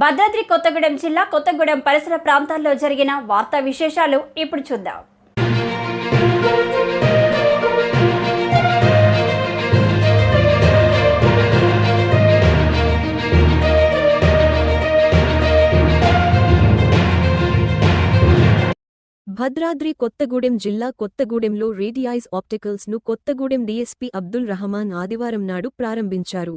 భద్రాద్రి కొత్తగూడెం జిల్లా కొత్తగూడెం పరిసర ప్రాంతాల్లో జరిగిన వార్తా విశేషాలు ఇప్పుడు చూద్దాం. భద్రాద్రి కొత్తగూడెం జిల్లా కొత్తగూడెంలో రేడియాయిస్ ఆప్టికల్స్ను కొత్తగూడెం డీఎస్పీ అబ్దుల్ రహమాన్ ఆదివారం నాడు ప్రారంభించారు.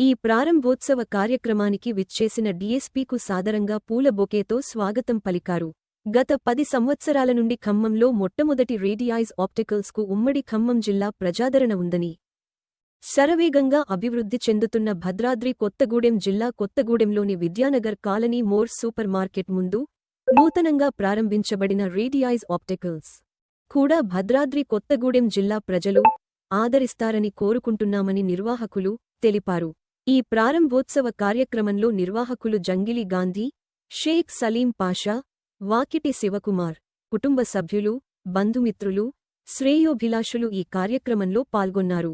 ఈ ప్రారంభోత్సవ కార్యక్రమానికి విచ్చేసిన డీఎస్పీకు సాదరంగా పూల బొకేతో స్వాగతం పలికారు. గత పది సంవత్సరాల నుండి ఖమ్మంలో మొట్టమొదటి రేడియాయిజ్ ఆప్టికల్స్కు ఉమ్మడి ఖమ్మం జిల్లా ప్రజాదరణ ఉందని. శరవేగంగా అభివృద్ధి చెందుతున్న భద్రాద్రి కొత్తగూడెం జిల్లా కొత్తగూడెంలోని Vidyanagar colony More super market ముందు నూతనంగా ప్రారంభించబడిన రేడియాయిజ్ ఆప్టికల్స్ కూడా భద్రాద్రి కొత్తగూడెం జిల్లా ప్రజలు ఆదరిస్తారని కోరుకుంటున్నామని నిర్వాహకులు తెలిపారు. ఈ ప్రారంభోత్సవ కార్యక్రమంలో నిర్వాహకులు జంగిలి గాంధీ షేక్ సలీం పాషా వాకిటి శివకుమార్ కుటుంబ సభ్యులు బంధుమిత్రులు శ్రేయోభిలాషులు ఈ కార్యక్రమంలో పాల్గొన్నారు.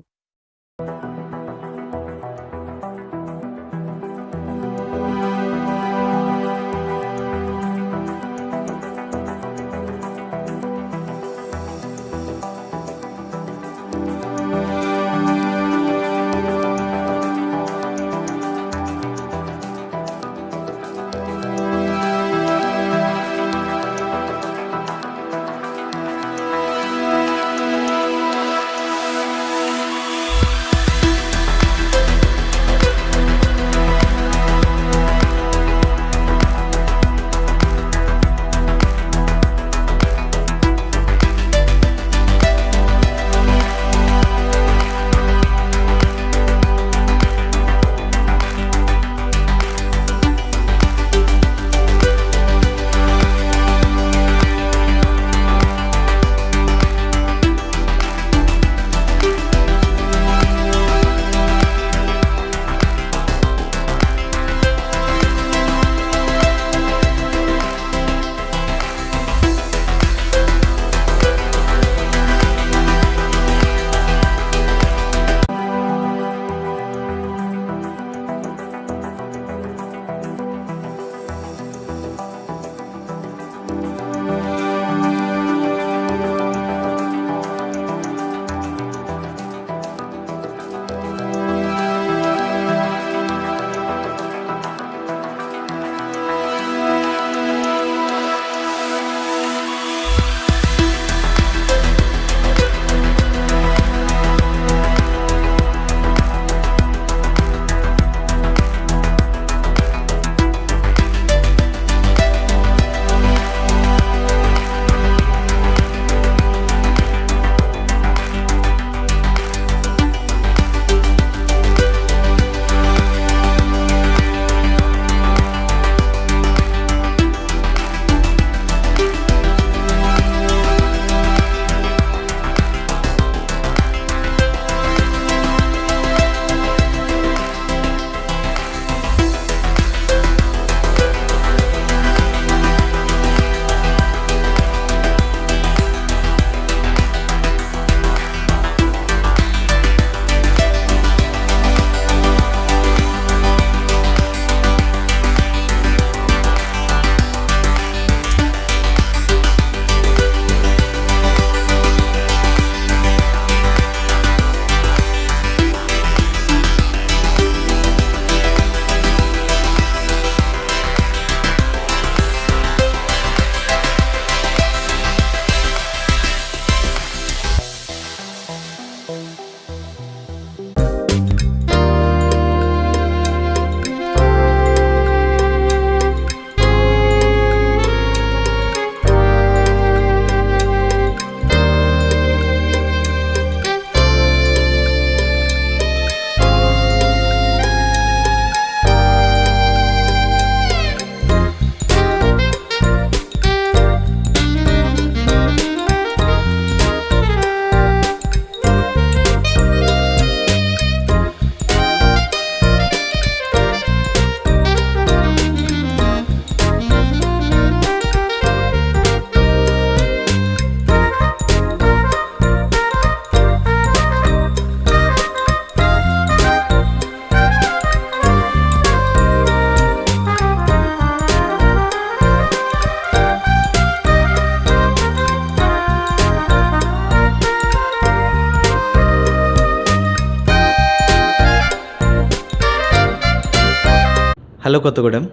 హలో కొత్తగూడెం.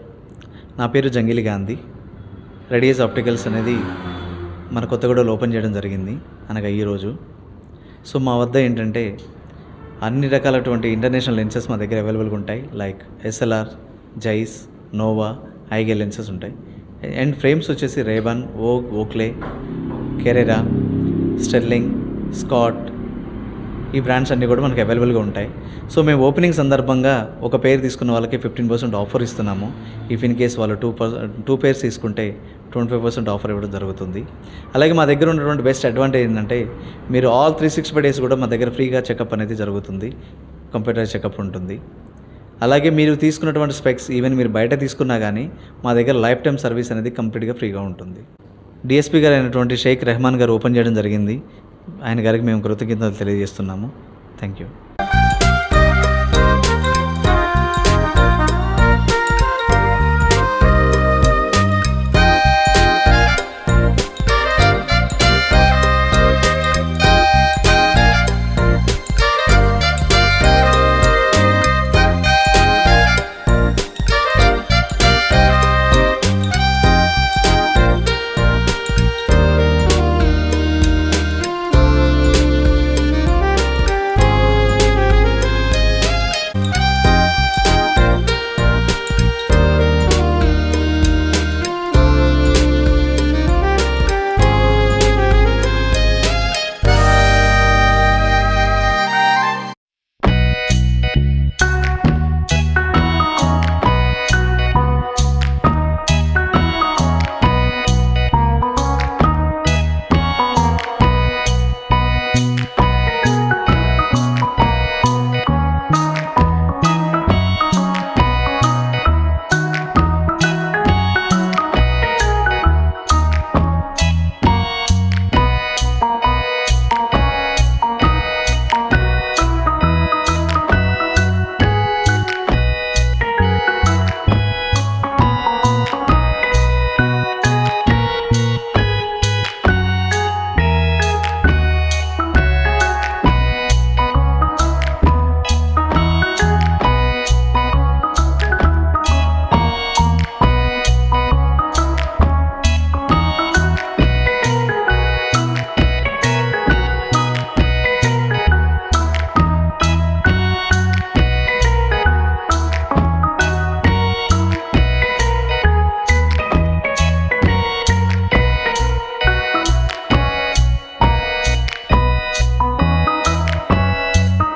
నా పేరు జంగిలి గాంధీ. రెడీస్ ఆప్టికల్స్ అనేది మన కొత్తగూడలో ఓపెన్ చేయడం జరిగింది. అనగా ఈరోజు సో మా వద్ద ఏంటంటే అన్ని రకాలటువంటి ఇంటర్నేషనల్ లెన్సెస్ మా దగ్గర అవైలబుల్గా ఉంటాయి. లైక్ ఎస్ఎల్ఆర్ జైస్ నోవా ఐగే లెన్సెస్ ఉంటాయి. అండ్ ఫ్రేమ్స్ వచ్చేసి Ray Ban Oak Oakley Carrera Sterling Scott ఈ బ్రాండ్స్ అన్నీ కూడా మనకి అవైలబుల్గా ఉంటాయి. సో మేము ఓపెనింగ్ సందర్భంగా ఒక పేరు తీసుకున్న వాళ్ళకి ఫిఫ్టీన్ పర్సెంట్ ఆఫర్ ఇస్తున్నాము. ఇఫ్ ఇన్ కేస్ వాళ్ళు టూ టూ పేర్స్ తీసుకుంటే ట్వంటీ ఫైవ్ పర్సెంట్ ఆఫర్ ఇవ్వడం జరుగుతుంది. అలాగే మా దగ్గర ఉన్నటువంటి బెస్ట్ అడ్వాంటేజ్ ఏంటంటే మీరు ఆల్ త్రీ సిక్స్టీ డేస్ కూడా మా దగ్గర ఫ్రీగా చెకప్ అనేది జరుగుతుంది. కంప్యూటర్ చెకప్ ఉంటుంది. అలాగే మీరు తీసుకున్నటువంటి స్పెక్స్ ఈవెన్ మీరు బయట తీసుకున్నా కానీ మా దగ్గర లైఫ్ టైం సర్వీస్ అనేది కంప్లీట్గా ఫ్రీగా ఉంటుంది. డిఎస్పీ గారు అయినటువంటి షేక్ రెహమాన్ గారు ఓపెన్ చేయడం జరిగింది. ఆయన గారికి మేము కృతజ్ఞతలు తెలియజేస్తున్నాము. Thank you